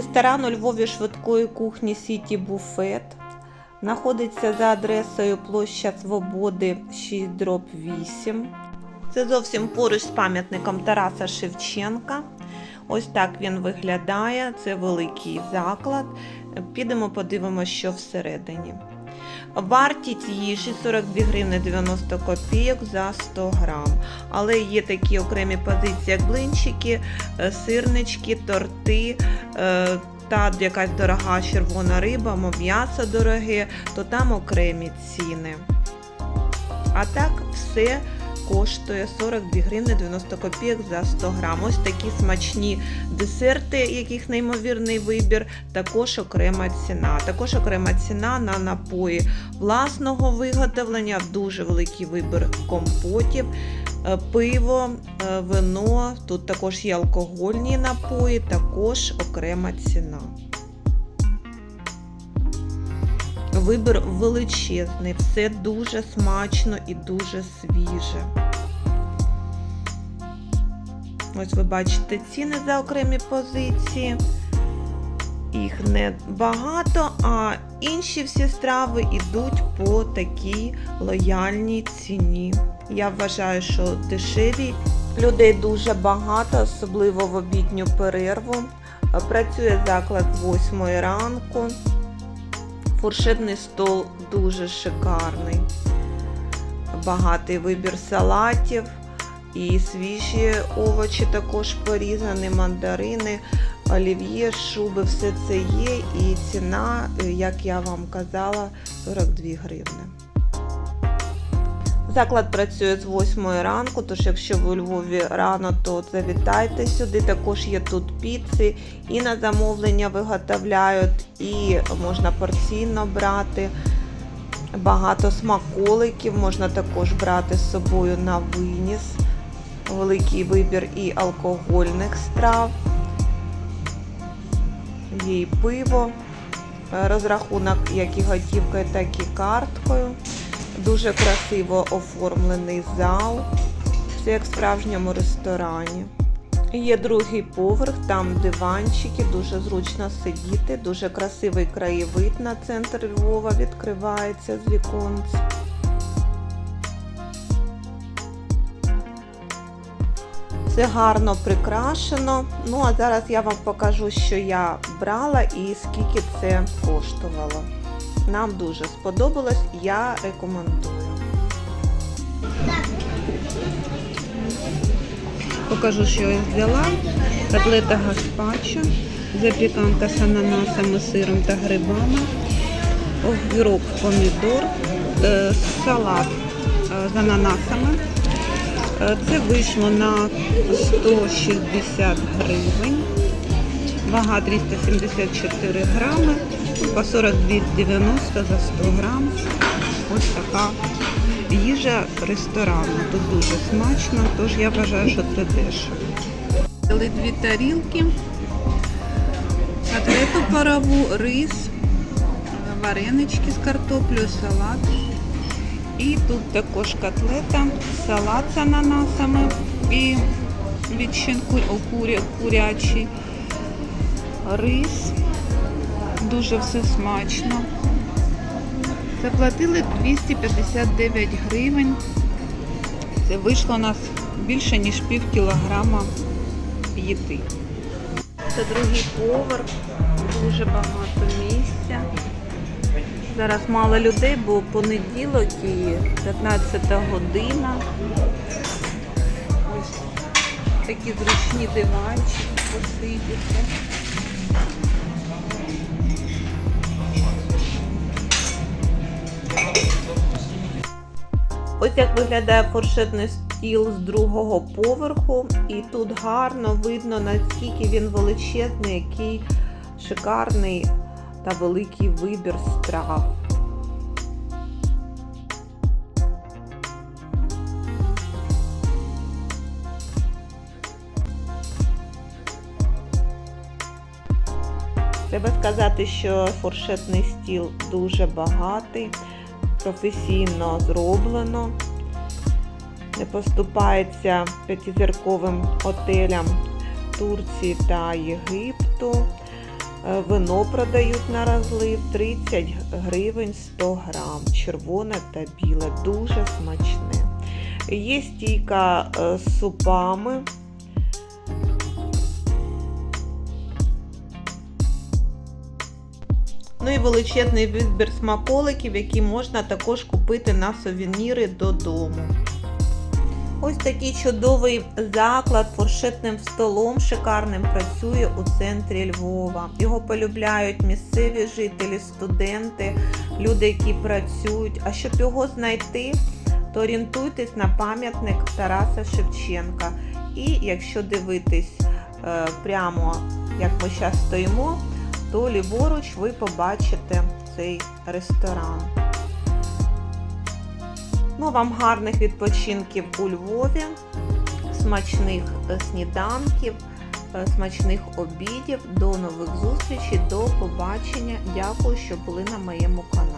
Ресторан у Львові швидкої кухні Сіті Буфет знаходиться за адресою площа Свободи 6 дроб 8. Це зовсім поруч з пам'ятником Тараса Шевченка. Ось так він виглядає. Це великий заклад. Підемо подивимося, що всередині. Вартість їжі 42 гривни 90 копійок за 100 грам. Але є такі окремі позиції, як блинчики, е, сирнички, торти. е, Та якась дорога червона риба, або м'ясо дороге, то там окремі ціни. А так все коштує 42 гривни 90 копійок за 100 грам. Ось такі смачні десерти, яких неймовірний вибір, також окрема ціна. Також окрема ціна на напої власного виготовлення, дуже великий вибір компотів, е, пиво, е, вино. Тут також є алкогольні напої, також окрема ціна. Вибір величезний, все дуже смачно і дуже свіже. Ось ви бачите ціни за окремі позиції. Їх не багато, а інші всі страви йдуть по такій лояльній ціні. Я вважаю, що дешеві. Людей дуже багато, особливо в обідню перерву. Працює заклад з 8 ранку. Фуршетний стол дуже шикарний. Багатий вибір салатів і свіжі овочі також порізані, мандарини, олів'є, шуби, все це є. І ціна, як я вам казала, 42 гривни. Заклад працює з 8 ранку, тож якщо ви у Львові рано, то завітайте сюди. Також є тут піци, і на замовлення виготовляють, і можна порційно брати. Багато смаколиків можна також брати з собою на виніс. Великий вибір і алкогольних страв. Є і пиво, розрахунок як і готівкою, так і карткою. Дуже красиво оформлений зал. Все як в справжньому ресторані. Є другий поверх, там диванчики, дуже зручно сидіти, дуже красивий краєвид на центр Львова відкривається з віконць. Все гарно прикрашено. Ну а зараз я вам покажу, що я брала і скільки це коштувало. Нам дуже сподобалось, я рекомендую. Покажу, що я взяла. Котлета гаспачо, запіканка з ананасами, сиром та грибами, огірок, помідор, е, салат е, з ананасами. Е, Це вийшло на 160 гривень. Вага 374 грами, по 42,90 за 100 грам. Ось така їжа ресторану. Тут дуже смачно, тож я вважаю, що це дешево. Дві тарілки, котлету парову, рис, варенички з картоплею, салат. І тут також котлета, салат з ананасами і відчинку куря, курячий, рис. Дуже все смачно. Заплатили 259 гривень. Це вийшло у нас більше, ніж пів кілограма їди. Це другий поверх, дуже багато місця. Зараз мало людей, бо понеділок і 15 година. Ось такі зручні диванчики посидіти. Ось як виглядає фуршетний стіл з другого поверху, і тут гарно видно, наскільки він величезний, який шикарний та великий вибір страв. Треба сказати, що фуршетний стіл дуже багатий, професійно зроблено, не поступається п'ятизірковим отелям Турції та Єгипту. Е, Вино продають на розлив 30 гривень 100 грам, червоне та біле, дуже смачне. Є стійка е, з супами. Ну і величезний вибір смаколиків, які можна також купити на сувеніри додому. Ось такий чудовий заклад фуршетним столом шикарним працює у центрі Львова. Його полюбляють місцеві жителі, студенти, люди, які працюють. А щоб його знайти, то орієнтуйтесь на пам'ятник Тараса Шевченка. І якщо дивитись е, прямо, як ми зараз стоїмо, то ліворуч ви побачите цей ресторан. Ну, вам гарних відпочинків у Львові, смачних е, сніданків, е, смачних обідів. До нових зустрічей, до побачення. Дякую, що були на моєму каналі.